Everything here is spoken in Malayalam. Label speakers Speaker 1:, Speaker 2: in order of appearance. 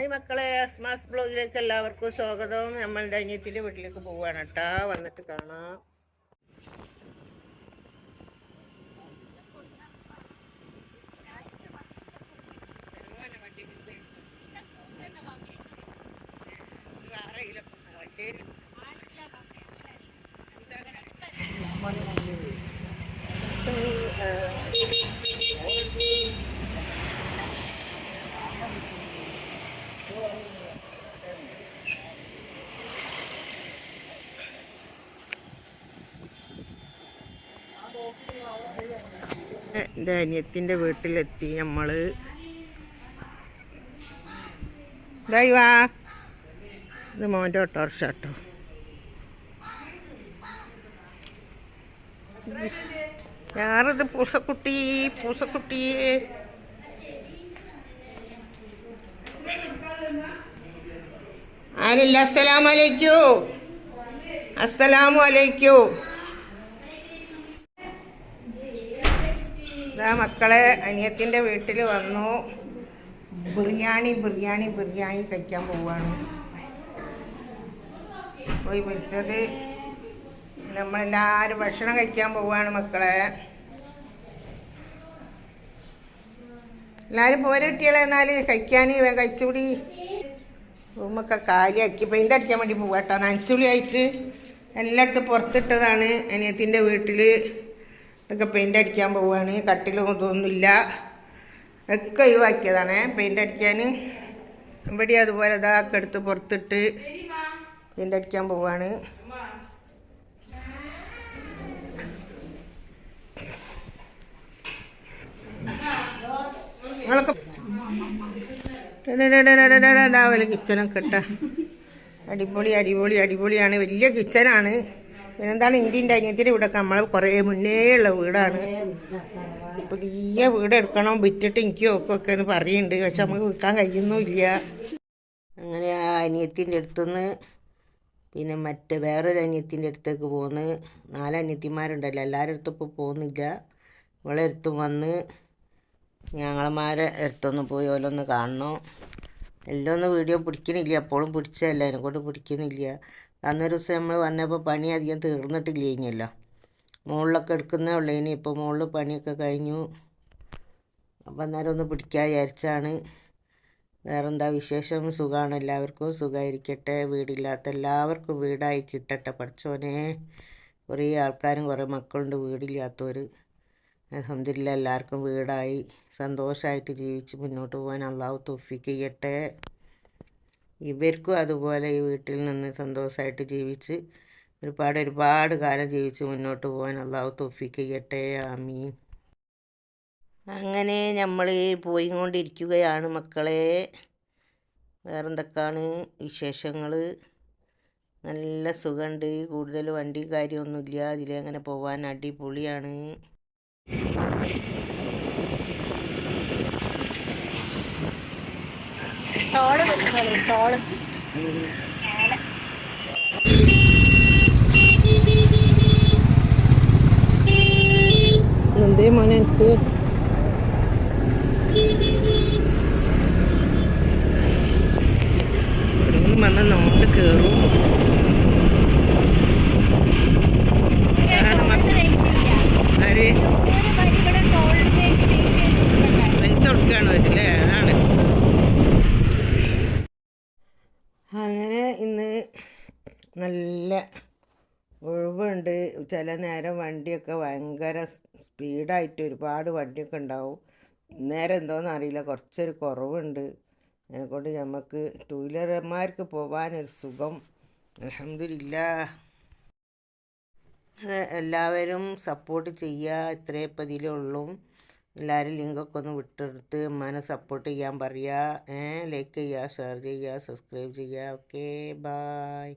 Speaker 1: ഹായ് മക്കളെ അസ്മാസ് ബ്ലോഗിലേക്ക് എല്ലാവർക്കും സ്വാഗതം. നമ്മളുടെ അനിയത്തിന്റെ വീട്ടിലേക്ക് പോവുകയാണ് കേട്ടാ വന്നിട്ട് കാണാം. എന്റെ അനിയത്തിന്റെ വീട്ടിലെത്തി നമ്മൾ ദൈവാ ഇത് മോന്റെ ഓട്ടോറിക്ഷ കേട്ടോ. ഞാറിത് പൂസക്കുട്ടി പൂസക്കുട്ടിയെ. ആരില്ല? അസ്സലാമലൈക്കൂ അസ്സലാമു ഇതാ മക്കളെ അനിയത്തിന്റെ വീട്ടിൽ വന്നു. ബിറിയാണി ബിറിയാണി ബിറിയാണി കഴിക്കാൻ പോവാണ്. പോയി വിളിച്ചത് നമ്മളെല്ലാവരും ഭക്ഷണം കഴിക്കാൻ പോവാണ് മക്കളെ. എല്ലാവരും പോരെ കുട്ടികളെ എന്നാൽ കഴിക്കാൻ കഴിച്ചുകൂടി റൂമൊക്കെ കാലിയാക്കി. പെയിന്റ് അടിക്കാൻ വേണ്ടി പോവാട്ടോ. നനച്ചുളിയായിട്ട് എല്ലായിടത്തും പുറത്തിട്ടതാണ് അനിയത്തിന്റെ വീട്ടിൽ ഒക്കെ പെയിന്റ് അടിക്കാൻ പോവുകയാണ് കട്ടിലും ഇതൊന്നുമില്ല. ഒക്കെ ഒഴിവാക്കിയതാണ്. പെയിന്റ് അടിക്കാൻ ഇവിടെ അതുപോലെ ഇതാക്കെ എടുത്ത് പുറത്തിട്ട് പെയിന്റ് അടിക്കാൻ പോവുകയാണ് നിങ്ങളൊക്കെ കിച്ചനൊക്കെ ഇട്ട. അടിപൊളി അടിപൊളി അടിപൊളിയാണ്. വലിയ കിച്ചനാണ് പിന്നെന്താണ് ഇന്ത്യന്റെ അനിയത്തിന്റെ വീടൊക്കെ നമ്മളെ കുറേ മുന്നേ ഉള്ള വീടാണ്. പുതിയ വീട് എടുക്കണം വിറ്റിട്ട് എനിക്ക് ഒക്കെ എന്ന് പറയുന്നുണ്ട് പക്ഷെ നമുക്ക് വിൽക്കാൻ കഴിയുന്നുമില്ല. അങ്ങനെ ആ അനിയത്തിന്റെ അടുത്തുനിന്ന് പിന്നെ മറ്റേ വേറൊരു അനിയത്തിന്റെ അടുത്തേക്ക് പോന്ന്. നാല് അനിയത്തിമാരുണ്ടല്ലോ. എല്ലാവരുടെ അടുത്തും ഇപ്പോൾ പോകുന്നില്ല. ഇവളെ അടുത്തും വന്ന് ഞങ്ങളമാരെ അടുത്തൊന്ന് പോയി ഓരോന്ന് കാണണം. എല്ലാം ഒന്നും വീഡിയോ പിടിക്കണില്ല. എപ്പോഴും പിടിച്ചതല്ല. എന്നെ കൊണ്ട് പിടിക്കുന്നില്ല അന്നൊരു ദിവസം നമ്മൾ വന്നപ്പോൾ പണി അധികം തീർന്നിട്ടില്ല ഇനിയല്ലോ മുകളിലൊക്കെ എടുക്കുന്നേ ഉള്ളൂ. ഇനി ഇപ്പോൾ മുകളിൽ പണിയൊക്കെ കഴിഞ്ഞു. അപ്പം അന്നേരം ഒന്ന് പിടിക്കാൻ വിചാരിച്ചാണ്. വേറെന്താ വിശേഷം? സുഖമാണ് എല്ലാവർക്കും സുഖമായിരിക്കട്ടെ വീടില്ലാത്ത എല്ലാവർക്കും വീടായി കിട്ടട്ടെ. പഠിച്ചോനെ. കുറേ ആൾക്കാരും കുറേ മക്കളുണ്ട് വീടില്ലാത്തവർ അലഹമില്ല എല്ലാവർക്കും വീടായി. സന്തോഷമായിട്ട് ജീവിച്ച് മുന്നോട്ട് പോകാൻ അള്ളാഹു തൊഫിക്ക് ചെയ്യട്ടെ. ഇവർക്കും അതുപോലെ ഈ വീട്ടിൽ നിന്ന് സന്തോഷമായിട്ട് ജീവിച്ച് ഒരുപാട് ഒരുപാട് കാലം ജീവിച്ച് മുന്നോട്ട് പോകാൻ അള്ളാഹു തൊഫിക്ക് ചെയ്യട്ടെ ആമീൻ. അങ്ങനെ നമ്മൾ പോയി കൊണ്ടിരിക്കുകയാണ് മക്കളെ. വേറെന്തൊക്കെയാണ് വിശേഷങ്ങൾ? നല്ല സുഖമുണ്ട്. കൂടുതൽ വണ്ടി കാര്യമൊന്നുമില്ല. അതിലങ്ങനെ പോകാൻ അടിപൊളിയാണ്.
Speaker 2: ടോൾ വിളിച്ചോളൂ ടോൾ.
Speaker 1: എന്തേ മോനെ എനിക്ക്? വന്ന നോട്ട് കയറും നല്ല ഒഴിവുണ്ട്. ചില നേരം വണ്ടിയൊക്കെ ഭയങ്കര സ്പീഡായിട്ട് ഒരുപാട് വണ്ടിയൊക്കെ ഉണ്ടാവും. നേരം എന്തോന്ന് അറിയില്ല. കുറച്ചൊരു കുറവുണ്ട്. അതിനെക്കൊണ്ട് നമുക്ക് ടൂ വീലർമാർക്ക് പോകാനൊരു സുഖം അലഹമില്ല എല്ലാവരും സപ്പോർട്ട് ചെയ്യുക ഇത്രേ ഇപ്പം ഇതിലുള്ളൂ എല്ലാവരും ലിങ്കൊക്കെ ഒന്ന് വിട്ടെടുത്ത് ഉമ്മാനെ സപ്പോർട്ട് ചെയ്യാൻ പറയുക ലൈക്ക് ചെയ്യുക ഷെയർ ചെയ്യുക സബ്സ്ക്രൈബ് ചെയ്യുക ഓക്കെ ബായ്